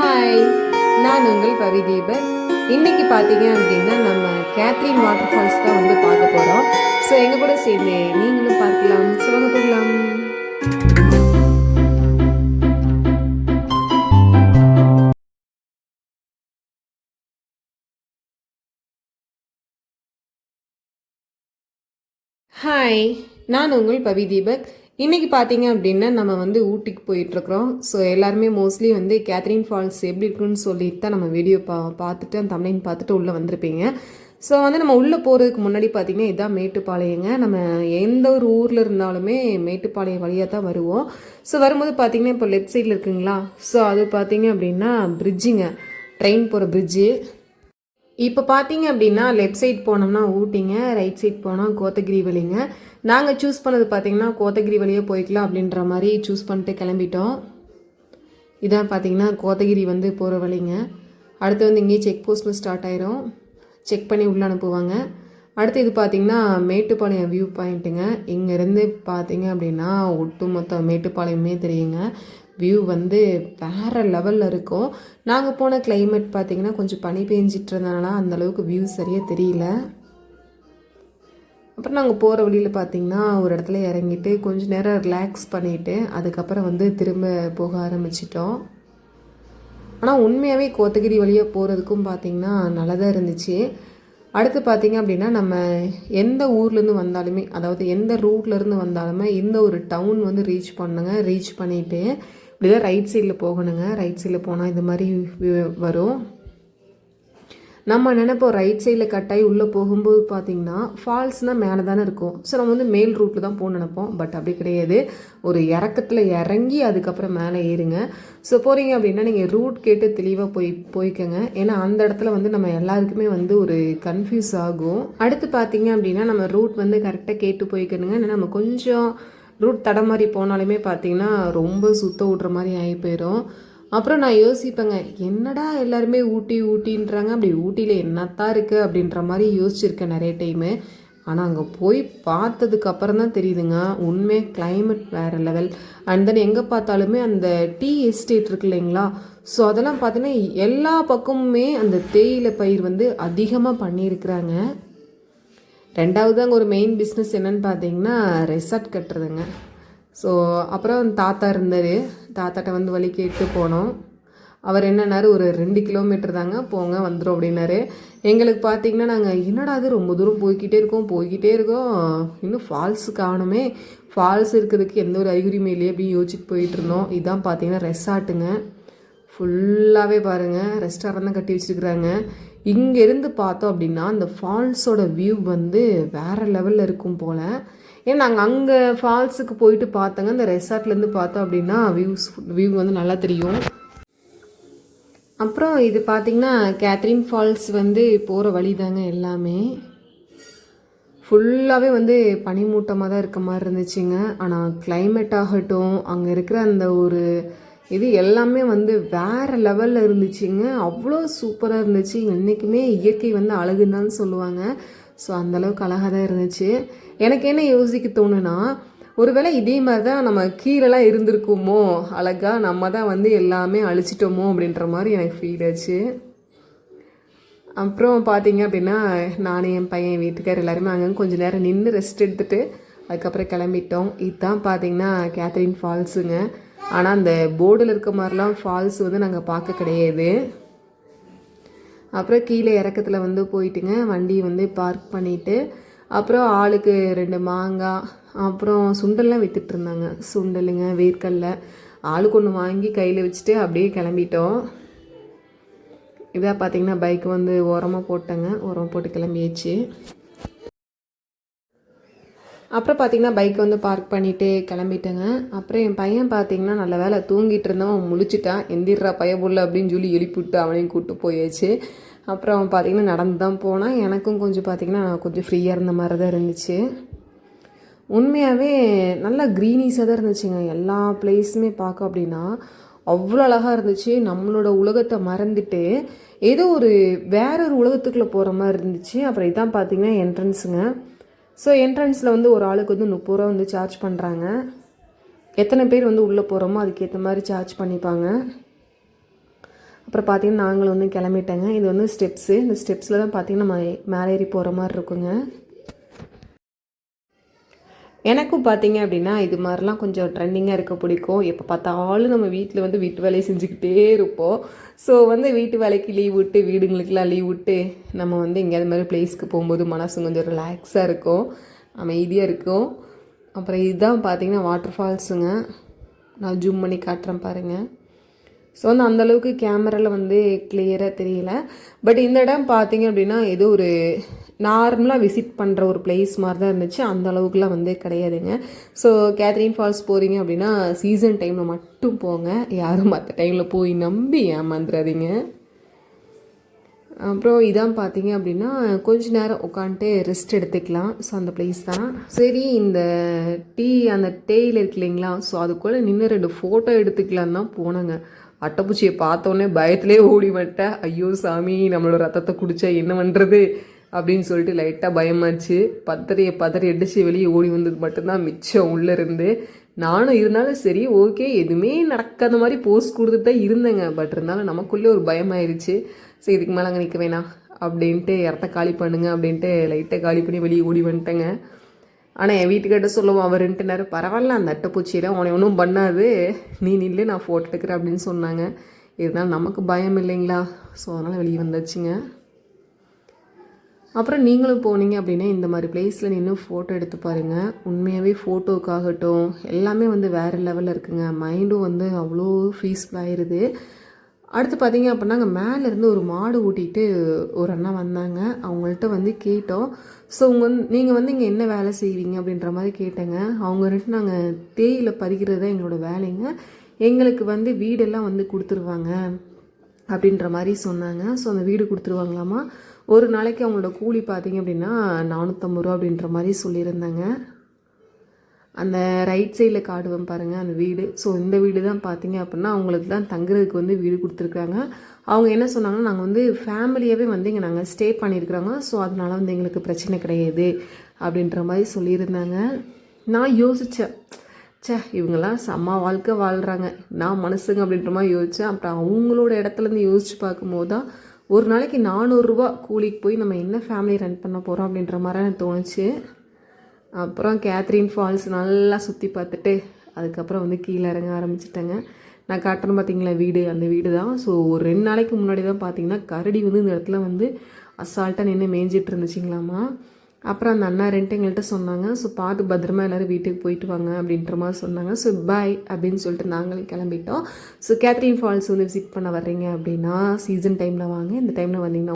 Hi நான் உங்கள் பவிதீபக் இன்னைக்கு பார்த்தீங்க அப்படின்னா நம்ம கேத்ரின் வாட்டர் ஃபால்ஸ் தான் வந்து பார்க்க போகிறோம் ஸோ எங்கள் கூட சேர்ந்து நீங்களும் பார்க்கலாம். ஸோ வாங்க போகலாம். ஹாய் நான் உங்கள் பவி தீபக் இன்றைக்கி பார்த்தீங்க அப்படின்னா நம்ம வந்து ஊட்டிக்கு போயிட்டுருக்குறோம். ஸோ எல்லாருமே மோஸ்ட்லி வந்து கேத்ரின் ஃபால்ஸ் எப்படி இருக்குன்னு சொல்லிட்டு தான் நம்ம வீடியோ பா பார்த்துட்டு அந்த தமிழின் பார்த்துட்டு உள்ளே வந்திருப்பீங்க. ஸோ வந்து நம்ம உள்ளே போகிறதுக்கு முன்னாடி பார்த்தீங்கன்னா இதான் மேட்டுப்பாளையங்க. நம்ம எந்த ஒரு ஊரில் இருந்தாலுமே மேட்டுப்பாளையம் வழியாக தான் வருவோம். ஸோ வரும்போது பார்த்தீங்கன்னா இப்போ லெஃப்ட் சைடில் இருக்குங்களா? ஸோ அது பார்த்தீங்க அப்படின்னா பிரிட்ஜுங்க ட்ரெயின் போகிற பிரிட்ஜு இப்போ பார்த்தீங்க அப்படின்னா லெஃப்ட் சைட் போனோம்னா ஊட்டிங்க ரைட் சைட் போனால் கோத்தகிரி வழிங்க. நாங்கள் சூஸ் பண்ணது பார்த்தீங்கன்னா கோத்தகிரி வழியே போய்க்கலாம் அப்படின்ற மாதிரி சூஸ் பண்ணிட்டு கிளம்பிட்டோம். இதான் பார்த்தீங்கன்னா கோத்தகிரி வந்து போகிற வழிங்க. அடுத்து வந்து இங்கேயே செக் போஸ்ட்டில் ஸ்டார்ட் ஆயிரும். செக் பண்ணி உள்ளே அனுப்புவாங்க. அடுத்து இது பார்த்திங்கன்னா மேட்டுப்பாளையம் வியூ பாயிண்ட்டுங்க இங்கேருந்து பார்த்தீங்க அப்படின்னா ஒட்டு மொத்த மேட்டுப்பாளையமே தெரியுங்க. வியூ வந்து வேறு லெவலில் இருக்கும். நாங்கள் போன கிளைமேட் பார்த்திங்கன்னா கொஞ்சம் பனி பெஞ்சிட்டு இருந்தனால அந்தளவுக்கு வியூ சரியாக தெரியல. அப்புறம் நாங்கள் போகிற வழியில் பார்த்திங்கன்னா ஒரு இடத்துல இறங்கிட்டு கொஞ்சம் நேரம் ரிலாக்ஸ் பண்ணிவிட்டு அதுக்கப்புறம் வந்து திரும்ப போக ஆரம்பிச்சிட்டோம். ஆனால் உண்மையாகவே கோத்தகிரி வழியாக போகிறதுக்கும் பார்த்தீங்கன்னா நல்லா தான் இருந்துச்சு. அடுத்து பார்த்திங்க அப்படின்னா நம்ம எந்த ஊர்லேருந்து வந்தாலுமே அதாவது எந்த ரூட்லேருந்து வந்தாலுமே இந்த ஒரு டவுன் வந்து ரீச் பண்ணுங்க ரீச் பண்ணிவிட்டு இப்படிதான் ரைட் சைடில் போகணுங்க. ரைட் சைடில் போனால் இது மாதிரி வரும். நம்ம நினைப்போம் ரைட் சைடில் கட்டாயி உள்ளே போகும்போது பார்த்திங்கன்னா ஃபால்ஸ்னால் மேலே தானே இருக்கும். ஸோ நம்ம வந்து மேல் ரூட்டில் தான் போக நினைப்போம். பட் அப்படி கிடையாது. ஒரு இறக்கத்தில் இறங்கி அதுக்கப்புறம் மேலே ஏறுங்க. ஸோ போகிறீங்க அப்படின்னா நீங்கள் ரூட் கேட்டு தெளிவாக போய் போய்க்கோங்க. ஏன்னா அந்த இடத்துல வந்து நம்ம எல்லாருக்குமே வந்து ஒரு கன்ஃபியூஸ் ஆகும். அடுத்து பார்த்தீங்க அப்படின்னா நம்ம ரூட் வந்து கரெக்டாக கேட்டு போய்க்கணுங்க. ஏன்னா நம்ம கொஞ்சம் ரூட் தடமாறி போனாலுமே பார்த்தீங்கன்னா ரொம்ப சுத்த விட்ற மாதிரி ஆகி போயிடும் அப்புறம் நான் யோசிப்பேங்க என்னடா எல்லாருமே ஊட்டி ஊட்டின்றாங்க? அப்படி ஊட்டியில் என்னத்தான் இருக்குது அப்படின்ற மாதிரி யோசிச்சிருக்கேன் நிறைய டைமு ஆனால் அங்கே போய் பார்த்ததுக்கு அப்புறம் தான் தெரியுதுங்க உண்மை கிளைமேட் வேறு லெவல் அண்ட் தென் எங்கே பார்த்தாலுமே அந்த டீ எஸ்டேட் இருக்கு இல்லைங்களா? ஸோ அதெல்லாம் பார்த்தீங்கன்னா எல்லா பக்கமுமே அந்த தேயிலை பயிர் வந்து அதிகமாக பண்ணியிருக்கிறாங்க. ரெண்டாவது அங்கே ஒரு மெயின் பிஸ்னஸ் என்னன்னு பார்த்தீங்கன்னா ரெசார்ட் கட்டுறதுங்க. ஸோ அப்புறம் தாத்தா இருந்தார். தாத்தாட்ட வந்து வழி கேட்டு போனோம். அவர் என்னன்னாரு ஒரு ரெண்டு கிலோமீட்டர் தாங்க போங்க வந்துடும் அப்படின்னாரு. எங்களுக்கு பார்த்தீங்கன்னா நாங்கள் என்னடா அது ரொம்ப தூரம் போய்கிட்டே இருக்கோம் போய்கிட்டே இருக்கோம். இன்னும் ஃபால்ஸ் காணுமே. ஃபால்ஸ் இருக்கிறதுக்கு எந்த ஒரு அறிகுறியுமே இல்லையே அப்படின்னு யோசிச்சுட்டு போயிட்டு இருந்தோம். இதான் பார்த்தீங்கன்னா ரெசார்ட்டுங்க. ஃபுல்லாகவே பாருங்கள் ரெஸ்டாரண்ட் தான் கட்டி வச்சிருக்கிறாங்க. இங்கேருந்து பார்த்தோம் அப்படின்னா அந்த ஃபால்ஸோட வியூ வந்து வேறு லெவலில் இருக்கும் போல். ஏன் நாங்கள் அங்கே ஃபால்ஸுக்கு போயிட்டு பார்த்தோங்க அந்த ரெசார்ட்லேருந்து பார்த்தோம் அப்படின்னா வியூஸ் வியூ வந்து நல்லா தெரியும். அப்புறம் இது பார்த்திங்கன்னா கேத்ரின் ஃபால்ஸ் வந்து போகிற வழி தாங்க எல்லாமே. ஃபுல்லாகவே வந்து பனிமூட்டமாக தான் இருக்க மாதிரி இருந்துச்சுங்க. ஆனால் கிளைமேட் ஆகட்டும் அங்கே இருக்கிற அந்த ஒரு இது எல்லாமே வந்து வேறு லெவலில் இருந்துச்சுங்க. அவ்வளோ சூப்பராக இருந்துச்சு. என்றைக்குமே இயற்கை வந்து அழகுன்னு தான் சொல்லுவாங்க. ஸோ அந்தளவுக்கு அழகாக தான் இருந்துச்சு. எனக்கு என்ன யோசிக்க தோணுன்னா ஒருவேளை இதே மாதிரி தான் நம்ம கீழெல்லாம் இருந்திருக்குமோ அழகாக நம்ம தான் வந்து எல்லாமே அழிச்சிட்டோமோ அப்படின்ற மாதிரி எனக்கு ஃபீல் ஆச்சு. அப்புறம் பார்த்தீங்க அப்படின்னா நானும் என் பையன் வீட்டுக்கார் எல்லாருமே அங்கே கொஞ்சம் நேரம் நின்று ரெஸ்ட் எடுத்துட்டு அதுக்கப்புறம் கிளம்பிட்டோம். இதுதான் பார்த்தீங்கன்னா கேத்ரின் ஃபால்ஸுங்க ஆனால் அந்த போர்டில் இருக்க மாதிரிலாம் ஃபால்ஸ் வந்து நாங்கள் பார்க்க கிடையாது. அப்புறம் கீழே இறக்கத்தில் வந்து போயிட்டுங்க வண்டி வந்து பார்க் பண்ணிவிட்டு அப்புறம் ஆளுக்கு ரெண்டு மாங்காய் அப்புறம் சுண்டல்லாம் விற்றுட்ருந்தாங்க சுண்டலுங்க வேர்க்கல்ல ஆளுக்கு ஒன்று வாங்கி கையில் வச்சுட்டு அப்படியே கிளம்பிட்டோம். இதாக பார்த்தீங்கன்னா பைக் வந்து உரமாக போட்டேங்க உரம் போட்டு கிளம்பியாச்சு. அப்புறம் பார்த்தீங்கன்னா பைக் வந்து பார்க் பண்ணிட்டு கிளம்பிட்டேங்க. அப்புறம் என் பையன் பார்த்தீங்கன்னா நல்ல வேலை தூங்கிட்டு இருந்தவன் அவன் முழிச்சிட்டான். எந்திரா பயபுள்ள அப்படின்னு சொல்லி எழுப்பிவிட்டு அவனையும் கூப்பிட்டு போயாச்சு. அப்புறம் அவன் பார்த்தீங்கன்னா நடந்து தான் போனான். எனக்கும் கொஞ்சம் பார்த்தீங்கன்னா கொஞ்சம் ஃப்ரீயாக இருந்த மாதிரி தான் இருந்துச்சு. உண்மையாகவே நல்லா க்ரீனிஸாக தான் இருந்துச்சுங்க. எல்லா பிளேஸுமே பார்க்க அப்படின்னா அவ்வளோ அழகாக இருந்துச்சு. நம்மளோட உலகத்தை மறந்துட்டு ஏதோ ஒரு வேற ஒரு உலகத்துக்குள்ளே போகிற மாதிரி இருந்துச்சு. அப்புறம் இதான் பார்த்தீங்கன்னா என்ட்ரன்ஸுங்க ஸோ என்ட்ரன்ஸில் வந்து ஒரு ஆளுக்கு வந்து முப்பது ரூபா வந்து சார்ஜ் பண்ணுறாங்க எத்தனை பேர் வந்து உள்ளே போகிறோமோ அதுக்கேற்ற மாதிரி சார்ஜ் பண்ணிப்பாங்க. அப்புறம் பார்த்திங்கன்னா நாங்களும் வந்து கிளம்பிட்டேங்க. இது வந்து ஸ்டெப்ஸு இந்த ஸ்டெப்ஸில் தான் பார்த்தீங்கன்னா நம்ம மேலே ஏறி போகிற மாதிரி இருக்குங்க. எனக்கும் பார்த்தீங்க அப்படின்னா இது மாதிரிலாம் கொஞ்சம் ட்ரெண்டிங்காக இருக்க பிடிக்கும். எப்போ பார்த்தாலும் நம்ம வீட்டில் வந்து வீட்டு வேலையை செஞ்சுக்கிட்டே இருப்போம். ஸோ வந்து வீட்டு வேலைக்கு லீவ் விட்டு வீடுங்களுக்கெலாம் லீவ் விட்டு நம்ம வந்து எங்கேயாவது மாதிரி பிளேஸ்க்கு போகும்போது மனசு கொஞ்சம் ரிலாக்ஸாக இருக்கும். அமைதியாக இருக்கும். அப்புறம் இதுதான் பார்த்தீங்கன்னா வாட்டர் ஃபால்ஸுங்க நான் ஜூம் பண்ணி காட்டுறேன் பாருங்கள் ஸோ வந்து அந்தளவுக்கு கேமராவில் வந்து கிளியராக தெரியல. பட் இந்த இடம் பார்த்தீங்க அப்படின்னா ஏதோ ஒரு நார்மலாக விசிட் பண்ணுற ஒரு பிளேஸ் மாதிரி தான் இருந்துச்சு. அந்த அளவுக்குலாம் வந்து கிடையாதுங்க. ஸோ கேத்ரின் ஃபால்ஸ் போகிறீங்க அப்படின்னா சீசன் டைமில் மட்டும் போங்க. யாரும் மற்ற டைமில் போய் நம்பி ஏமாந்துடாதீங்க அப்புறம் இதான் பார்த்தீங்க அப்படின்னா கொஞ்ச நேரம் உட்காந்துட்டு ரெஸ்ட் எடுத்துக்கலாம். ஸோ அந்த பிளேஸ் தான். சரி இந்த டீ அந்த டேயில் இருக்கு இல்லைங்களா? ஸோ அதுக்குள்ளே நின்று ரெண்டு ஃபோட்டோ எடுத்துக்கலான்னு தான் போனாங்க. அட்டைப்பூச்சியை பார்த்தோன்னே பயத்திலே ஓடி வந்துட்டேன் ஐயோ சாமி நம்மளோட ரத்தத்தை குடித்தா என்ன பண்ணுறது அப்படின்னு சொல்லிட்டு லைட்டாக பயமாச்சு. பத்தரையை பதறி அடித்து வெளியே ஓடி வந்தது மட்டும்தான் மிச்சம் உள்ளே இருந்து. நானும் இருந்தாலும் சரி ஓகே எதுவுமே நடக்காத மாதிரி போஸ்ட் கொடுத்துட்டு தான் இருந்தேங்க. பட் இருந்தாலும் நமக்குள்ளே ஒரு பயமாயிருச்சு சரி இதுக்கு மேலே அங்கே நிற்க வேணாம் அப்படின்ட்டு இடத்த காலி பண்ணுங்க அப்படின்ட்டு லைட்டாக காலி பண்ணி வெளியே ஓடி வந்துட்டேங்க. ஆனால் என் வீட்டுக்கிட்ட சொல்லுவோம் அவருன்ட்டுனாரு நேரம் பரவாயில்ல அந்த அட்டைப்பூச்சியெல்லாம் உனக்கு ஒன்றும் பண்ணாது. நீ நில்லு நான் ஃபோட்டோ எடுக்கிறேன் அப்படின்னு சொன்னாங்க. இருந்தாலும் நமக்கு பயம் இல்லைங்களா? ஸோ அதனால் வெளியே வந்தாச்சுங்க. அப்புறம் நீங்களும் போனீங்க அப்படின்னா இந்த மாதிரி பிளேஸில் நின்று ஃபோட்டோ எடுத்து பாருங்கள் உண்மையாகவே ஃபோட்டோக்காகட்டும் எல்லாமே வந்து வேறு லெவலில் இருக்குங்க. மைண்டும் வந்து அவ்வளோ பீஸ்ஃபுல்லாகிடுது அடுத்து பார்த்தீங்க அப்படின்னா அங்கே மேலேருந்து ஒரு மாடு ஊட்டிகிட்டு ஒரு அண்ணா வந்தாங்க. அவங்கள்ட்ட வந்து கேட்டோம். ஸோ உங்க நீங்கள் வந்து இங்கே என்ன வேலை செய்வீங்க அப்படின்ற மாதிரி கேட்டேங்க. அவங்க ரெண்டு நாங்கள் தேயிலை பறிக்கிறது தான் எங்களோட வேலைங்க. எங்களுக்கு வந்து வீடெல்லாம் வந்து கொடுத்துருவாங்க. அப்படின்ற மாதிரி சொன்னாங்க. ஸோ அந்த வீடு கொடுத்துருவாங்களாமா? ஒரு நாளைக்கு அவங்களோட கூலி பார்த்தீங்க அப்படின்னா நானூற்றம்பது ரூபா அப்படின்ற மாதிரி சொல்லியிருந்தாங்க. அந்த ரைட் சைடில் காடுவேன் பாருங்கள் அந்த வீடு. ஸோ இந்த வீடு தான் பார்த்தீங்க அப்படின்னா அவங்களுக்கு தான் தங்குறதுக்கு வந்து வீடு கொடுத்துருக்காங்க. அவங்க என்ன சொன்னாங்கன்னா நாங்கள் வந்து ஃபேமிலியாகவே வந்து இங்கே நாங்கள் ஸ்டே பண்ணியிருக்கிறாங்க. ஸோ அதனால் வந்து எங்களுக்கு பிரச்சனை கிடையாது அப்படின்ற மாதிரி சொல்லியிருந்தாங்க. நான் யோசித்தேன் சே இவங்கெல்லாம் செம்ம வாழ்க்கை வாழ்கிறாங்க நான் மனசுங்க அப்படின்ற மாதிரி யோசித்தேன் அப்புறம் அவங்களோட இடத்துலேருந்து யோசித்து பார்க்கும்போது தான் ஒரு நாளைக்கு நானூறுரூவா கூலிக்கு போய் நம்ம என்ன ஃபேமிலி ரன் பண்ண போகிறோம் அப்படின்ற மாதிரி எனக்கு தோணுச்சு. அப்புறம் கேத்ரின் ஃபால்ஸ் நல்லா சுற்றி பார்த்துட்டு அதுக்கப்புறம் வந்து கீழே இறங்க ஆரம்பிச்சிட்டேங்க. நான் காட்டுறேன் பார்த்தீங்களா வீடு? அந்த வீடு தான். ஸோ ஒரு ரெண்டு நாளைக்கு முன்னாடி தான் பார்த்தீங்கன்னா கரடி வந்து இந்த இடத்துல வந்து அசால்ட்டாக நின்று மேய்ஞ்சிட்டு இருந்துச்சிங்களாமா அப்புறம் அந்த அண்ணா ரெண்டு எங்கள்கிட்ட சொன்னாங்க ஸோ பார்த்து பத்திரமா எல்லோரும் வீட்டுக்கு போயிட்டு வாங்க அப்படின்ற மாதிரி சொன்னாங்க. ஸோ பாய் அப்படின்னு சொல்லிட்டு நாங்களும் கிளம்பிட்டோம். ஸோ கேத்ரின் ஃபால்ஸ் வந்து விசிட் பண்ண வர்றீங்க அப்படின்னா சீசன் டைமில் வாங்க. இந்த டைமில் வந்தீங்கன்னா